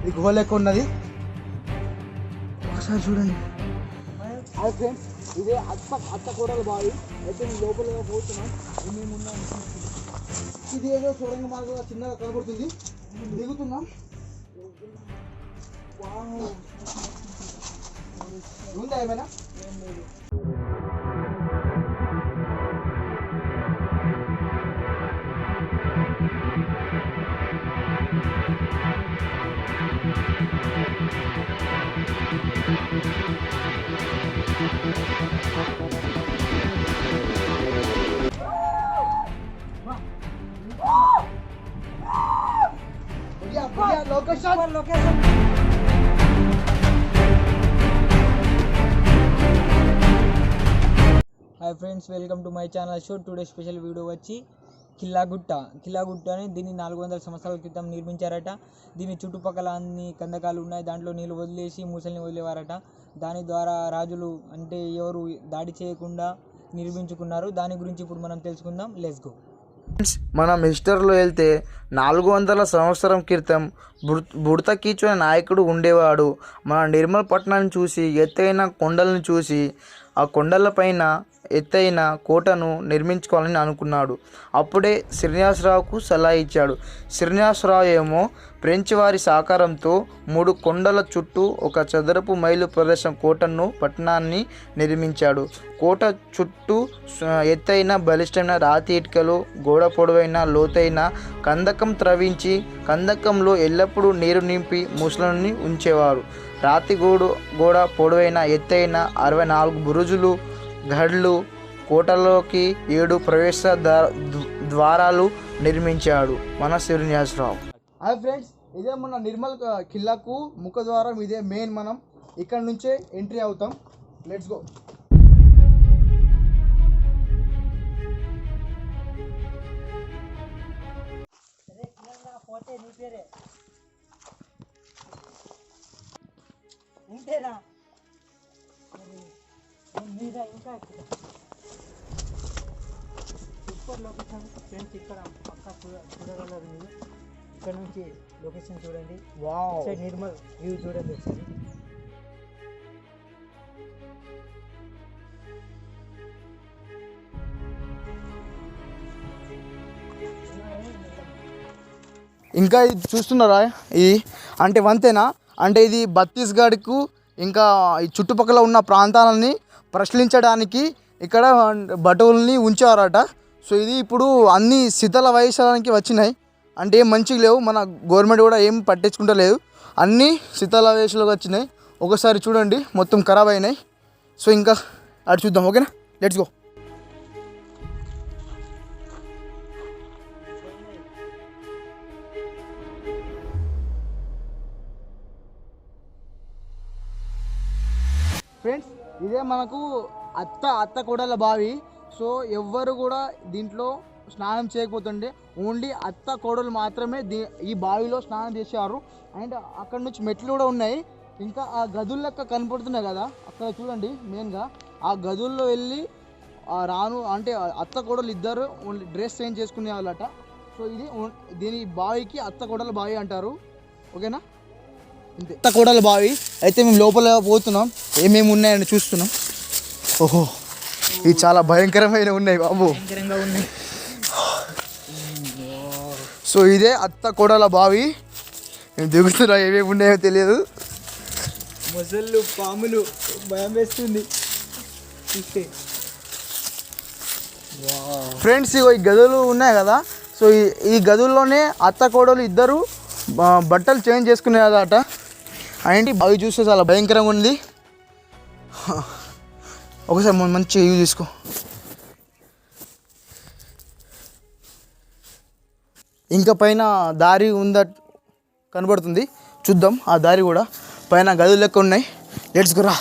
ఇది గుహ లెక్క ఉన్నది. ఒకసారి చూడండి. హాయ్ ఫ్రెండ్స్ ఇదే అత్త అత్త కూడలు బావి. అయితే నేను లోపల పోతున్నాం మేము ఉన్నాం ఇది ఏదో చూడండి మార్గంగా చిన్నగా కనబడుతుంది. దిగుతున్నాం. ఉందా ఏమైనా? Friends welcome to my channel show. Today special video వచ్చి కిల్లాగుట్ట. కిల్లాగుట్ట అని దీన్ని నాలుగు వందల సంవత్సరాల క్రితం నిర్మించారట. దీని చుట్టుపక్కల అన్ని కందకాలు ఉన్నాయి. దాంట్లో నీళ్ళు వదిలేసి మూసల్ని వదిలేవారట. దాని ద్వారా రాజులు అంటే ఎవరు దాడి చేయకుండా నిర్మించుకున్నారు. దాని గురించి ఇప్పుడు మనం తెలుసుకుందాం. లెస్ గో ఫ్రెండ్స్ మనం హిస్టరీలో వెళ్తే నాలుగు వందల సంవత్సరం క్రితం బుడ్ బుడత కీచునే నాయకుడు ఉండేవాడు. మన నిర్మల్ పట్టణాన్ని చూసి ఎత్తైన కొండలను చూసి ఆ కొండలపైన ఎత్తైన కోటను నిర్మించుకోవాలని అనుకున్నాడు. అప్పుడే శ్రీనివాసరావుకు సలహా ఇచ్చాడు. శ్రీనివాసరావు ఏమో ఫ్రెంచ్ వారి సహకారంతో మూడు కొండల చుట్టూ ఒక చదరపు మైలు ప్రదేశం కోటను పట్టణాన్ని నిర్మించాడు. కోట చుట్టూ ఎత్తైన బలిష్టమైన రాతి ఇటుకలు గోడ పొడవైన లోతైన కందకం త్రవించి కందకంలో ఎల్లప్పుడూ నీరు నింపి ముసలిని ఉంచేవారు. రాతి గోడు గోడ పొడవైన ఎత్తైన అరవై నాలుగు బురుజులు గడ్లు కోటలోకి ఏడు ప్రవేశ ద్వా- ద్వారాలు నిర్మించాడు మన శ్రీనివాసరావు హాయ్ ఫ్రెండ్స్ ఇదే మన నిర్మల్ కిల్లాకు ముఖ ద్వారం ఇదే మెయిన్ మనం. ఇక్కడ నుంచే ఎంట్రీ అవుతాం. లెట్స్ గో ఇంతేనా? మీద ఇంకా సూపర్ లొకేషన్ ఫ్రెండ్స్ ఇక్కడ పక్క చూడగలరు మీరు ఇక్కడ నుంచి లొకేషన్ చూడండి సైడ్ నిర్మల్ వ్యూ చూడండి ఒకసారి ఇంకా ఇది చూస్తున్నారా? ఇది అంటే వంతేనా? అంటే ఇది ఛత్తీస్గఢ్కు ఇంకా ఈ చుట్టుపక్కల ఉన్న ప్రాంతాలని ప్రశ్నించడానికి ఇక్కడ బటువుల్ని ఉంచారట. సో ఇది ఇప్పుడు అన్ని శీతల వయసానికి వచ్చినాయి. అంటే ఏం మంచిగా లేవు. మన గవర్నమెంట్ కూడా ఏం పట్టించుకుంటలేదు. అన్నీ శీతల వయసులోకి వచ్చినాయి. ఒకసారి చూడండి. మొత్తం ఖరాబ్ అయినాయి. సో ఇంకా అటు చూద్దాం. ఓకేనా? లెట్స్ గో ఇదే మనకు అత్త అత్త కోడల బావి. సో ఎవ్వరు కూడా దీంట్లో స్నానం చేయకపోతుండే. ఓన్లీ అత్త కోడలు మాత్రమే దీ ఈ బావిలో స్నానం చేసేవారు. అండ్ అక్కడ నుంచి మెట్లు కూడా ఉన్నాయి. ఇంకా ఆ గదులు లెక్క కనపడుతున్నాయి కదా. అక్కడ చూడండి మెయిన్గా. ఆ గదుల్లో వెళ్ళి రాను అంటే అత్త కోడలు ఇద్దరు ఓన్లీ డ్రెస్ చేంజ్ చేసుకునే వాళ్ళట. సో ఇది దీని బావికి అత్త కోడల బావి అంటారు. ఓకేనా? ఇంతే కోడల బావి. అయితే మేము లోపల పోతున్నాం. ఏమేమి ఉన్నాయని చూస్తున్నాం. ఓహో ఇవి చాలా భయంకరమైన ఉన్నాయి బాబు. సో ఇదే అత్త కోడల బావి. మేము దిగుతున్నా ఏమేమి ఉన్నాయో తెలియదు. మొసళ్ళు పాములు భయం వేస్తుంది. ఫ్రెండ్స్ ఇగో ఈ గదులు ఉన్నాయి కదా. సో ఈ ఈ గదుల్లోనే అత్త కోడలు ఇద్దరు బట్టలు చేంజ్ చేసుకునేదట. అండ్ అవి చూస్తే చాలా భయంకరంగా ఉంది. ఒకసారి మంచి వ్యూ తీసుకో. ఇంకా పైన దారి ఉందా కనబడుతుంది. చూద్దాం ఆ దారి కూడా. పైన గదులు లెక్క ఉన్నాయి. లెట్స్ గురా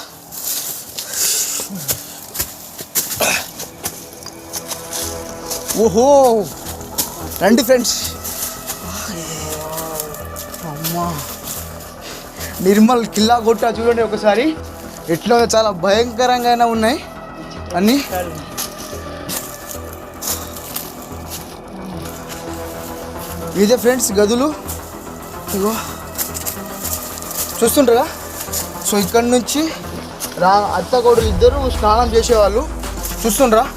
ఓహో! రండి ఫ్రెండ్స్. నిర్మల్ కిల్లా కొట్ట చూడండి ఒకసారి. ఎట్లా చాలా భయంకరంగా ఉన్నాయి. అన్నీ. ఇదే ఫ్రెండ్స్ గదులు. ఇగో. చూస్తుంటారా? సో ఇక్కడ నుంచి రా అత్తకోడలు ఇద్దరు స్నానం చేసేవాళ్ళు. చూస్తుండ్రా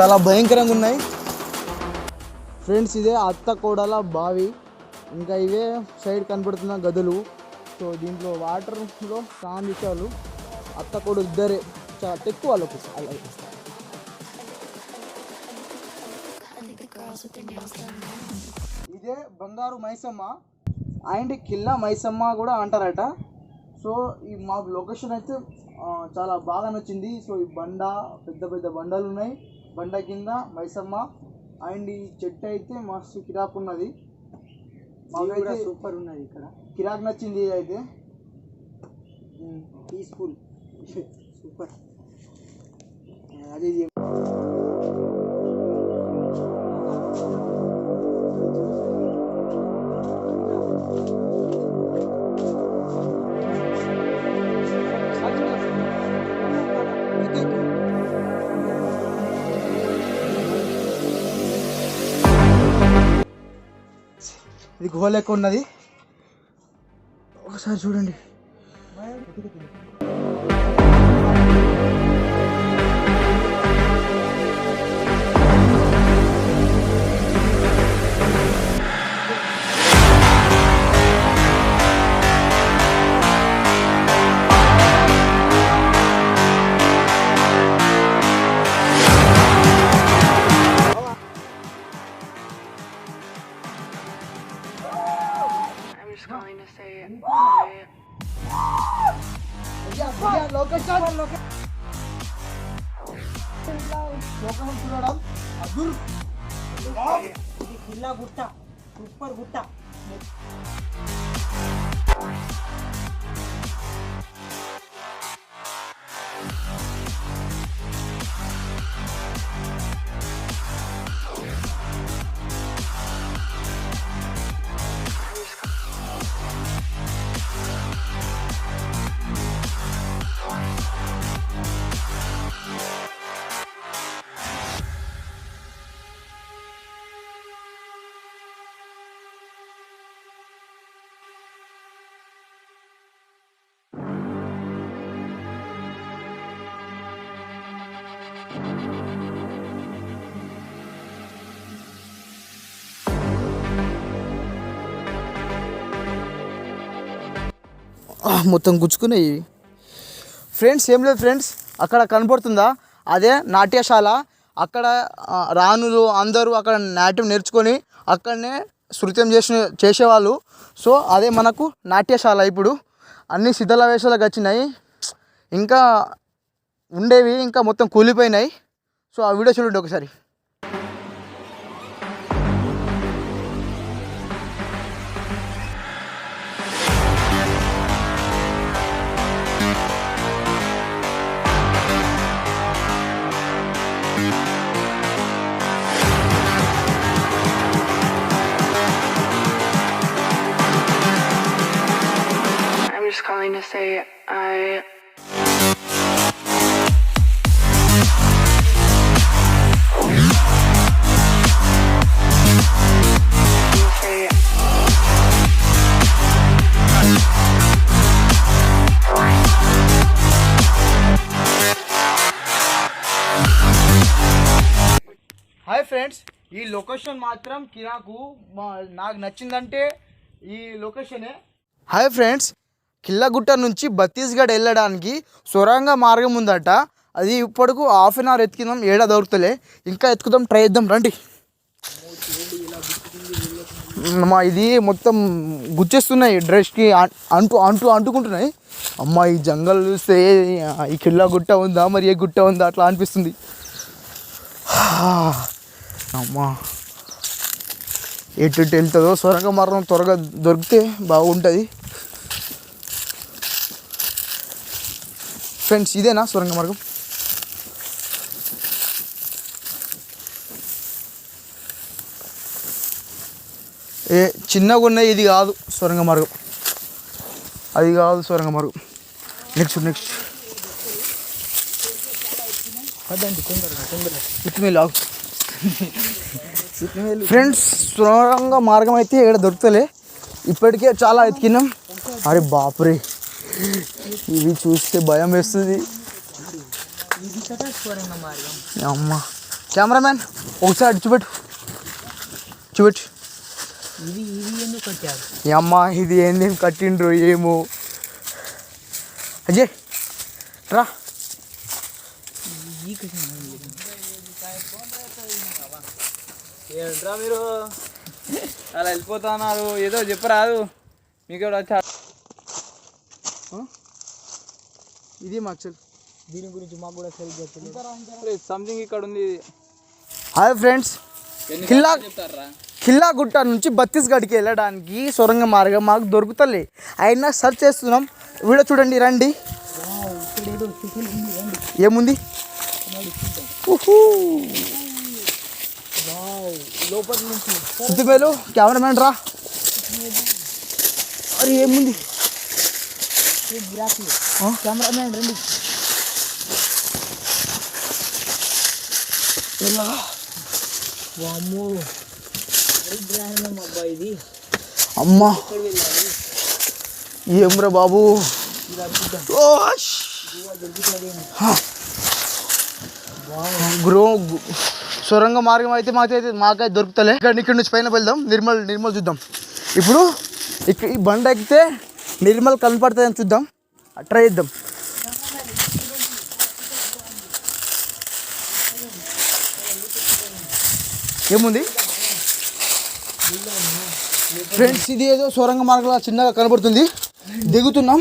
చాలా భయంకరంగా ఉన్నాయి. ఫ్రెండ్స్ ఇదే అత్త కోడల బావి. ఇంకా ఇవే సైడ్ కనపడుతున్న గదులు. సో దీంట్లో వాటర్లో స్నానం చేసేవాళ్ళు అత్త కూడా ఇద్దరే. చాలా తక్కువ వాళ్ళకు. అలా ఇదే బంగారు మైసమ్మ. అండ్ కిల్లా మైసమ్మ కూడా అంటారట. సో ఈ మాకు లొకేషన్ అయితే చాలా బాగా నచ్చింది. సో ఈ బండ పెద్ద పెద్ద బండలు ఉన్నాయి. బండ కింద మైసమ్మ. అండ్ ఈ చెట్టు అయితే మస్తు కిరాక్ ఉన్నది సూపర్ ఉన్నది ఇక్కడ. కిరాక్ నచ్చింది ఇది అయితే పీస్ఫుల్ సూపర్. అది ఇది. గుహ లెక్క ఉన్నది ఒకసారి చూడండి మొత్తం గుచ్చుకున్నాయి ఫ్రెండ్స్ ఏం లేదు ఫ్రెండ్స్ అక్కడ కనపడుతుందా? అదే నాట్యశాల. అక్కడ రాణులు అందరూ అక్కడ నాట్యం నేర్చుకొని అక్కడనే శృత్యం చేసిన చేసేవాళ్ళు. సో అదే మనకు నాట్యశాల ఇప్పుడు. అన్ని శిథిల వేషాలకు వచ్చినాయి. ఇంకా ఉండేవి ఇంకా మొత్తం కూలిపోయినాయి. సో ఆ వీడియో చూడండి ఒకసారి. Say I హాయ్ ఫ్రెండ్స్ ఈ లొకేషన్ మాత్రం కిరాకు మా నాకు నచ్చిందంటే ఈ లొకేషనే హాయ్ ఫ్రెండ్స్ కిల్లగుట్ట నుంచి బత్తీస్గఢ్ వెళ్ళడానికి సొరంగ మార్గం ఉందట. అది ఇప్పటికు హాఫ్ అన్ అవర్ ఎత్తుకుందాం ఏడా దొరుకుతలే. ఇంకా ఎత్తుకుదాం ట్రై చేద్దాం రండి. మా ఇది మొత్తం గుచ్చేస్తున్నాయి డ్రెస్కి అంటూ అంటు అంటు అంటుకుంటున్నాయి. అమ్మ ఈ జంగల్ చూస్తే ఈ కిల్లా గుట్ట ఉందా మరి ఏ గుట్ట ఉందా అట్లా అనిపిస్తుంది. అమ్మా ఎటు ఎటు వెళ్తుందో సొరంగ మార్గం త్వరగా దొరికితే బాగుంటుంది. ఫ్రెండ్స్ ఇదేనా? సొరంగ మార్గం. ఏ చిన్నగా ఉన్నాయి ఇది కాదు. సొరంగ మార్గం. అది కాదు సొరంగ మార్గం. నెక్స్ట్ నెక్స్ట్ ఫ్రెండ్స్ సొరంగ మార్గం అయితే ఇక్కడ దొరుకుతలే. ఇప్పటికే చాలా ఎతికినాం అరే బాపురే. ఇవి చూస్తే భయం వేస్తుంది. అమ్మ. కెమెరామ్యాన్ ఒకసారి చూపెట్టు. చూపెట్టు. ఇది అమ్మ ఇది ఏందేం? కట్టిండ్రు ఏమో. అజయ్ రా. ఏంట్రా మీరు? అలా వెళ్ళిపోతున్నారు. ఏదో చెప్పరాదు. మీకు ఎవరు వచ్చా ఇది మక్సల్ దీని గురించి మాకు కూడా సరిగ్గా తెలియదు. సంథింగ్ ఇక్కడ ఉంది. Hi friends. కిల్లా కిల్లా గుట్ట నుంచి బత్తీస్గఢ్కి వెళ్ళడానికి సొరంగ మార్గం మాకు దొరుకుతలే. అయినా సెర్చ్ చేస్తున్నాం. వీడియో చూడండి రండి. ఏముంది. లోపల నుంచి. సిద్ధిమేలు కెమెరామ్యాన్ రా. అరే ఏముంది? గిరాకీ ఆ? కెమెరామ్యాన్ రండి ఎలా వామ్మో గ్రామం అబ్బా ఇది అమ్మా ఎక్కడ వెళ్ళాలి ఏమ్రా బాబు ఇలా చూద్దాం ఓ, ష్. దొరుకుతుందేమో గ్రో గు- సొరంగ మార్గం అయితే మాకైతే మాకైతే దొరుకుతలే ఇక్కడ ఇక్కడ నుంచి పైన వెళ్దాం నిర్మల్ నిర్మల్ చూద్దాం ఇప్పుడు ఇక్కడ ఈ బండ ఎక్కితే నిర్మల్ కనపడుతుందని చూద్దాం. ట్రై చేద్దాం. ఏముంది? ఫ్రెండ్స్ ఇది ఏదో సొరంగ మార్గంలో చిన్నగా కనబడుతుంది. దిగుతున్నాం.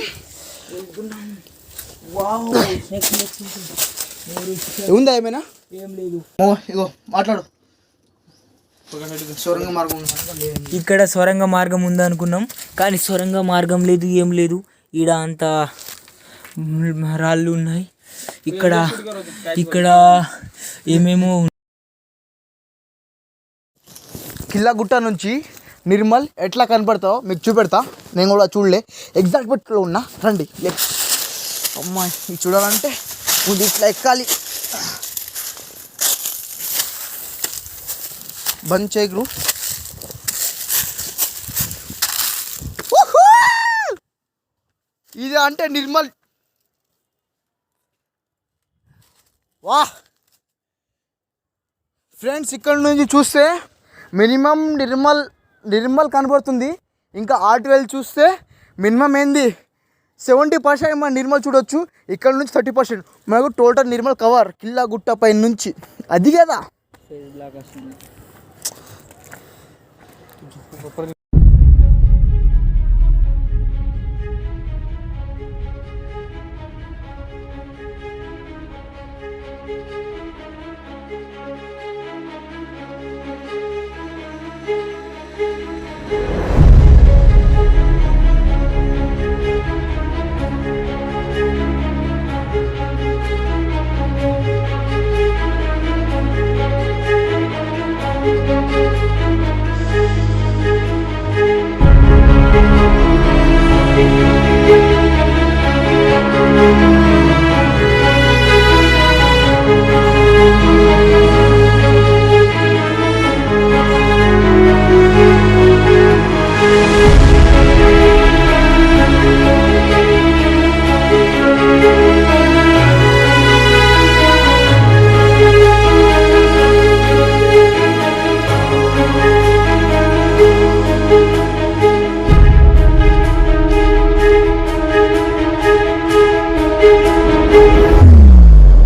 ఉందా ఏమైనా? ఏం లేదు. ఇగో మాట్లాడు. సొరంగ మార్గం ఇక్కడ సొరంగ మార్గం ఉందనుకున్నాం కానీ సొరంగ మార్గం లేదు ఏం లేదు. ఈడ అంత రాళ్ళు ఉన్నాయి. ఇక్కడ ఇక్కడ ఏమేమో కిల్లా గుట్ట నుంచి నిర్మల్ ఎట్లా కనపడతావో మీకు చూపెడతా. నేను కూడా చూడలే. ఎగ్జాక్ట్ బట్లో ఉన్నా. రండి. అమ్మాయి ఇది చూడాలంటే ముందు ఇట్లా ఎక్కాలి. బంద్ చేయగరు ఇది అంటే నిర్మల్. వా. ఫ్రెండ్స్ ఇక్కడ నుంచి చూస్తే మినిమం నిర్మల్ నిర్మల్ కనబడుతుంది. ఇంకా ఆర్ట్వెల్ చూస్తే మినిమం ఏంది? సెవెంటీ పర్సెంట్ మన నిర్మల్ చూడొచ్చు. ఇక్కడ నుంచి థర్టీ పర్సెంట్. మనకు టోటల్ నిర్మల్ కవర్ కిల్లా గుట్ట పైన నుంచి అది కదా? Тут же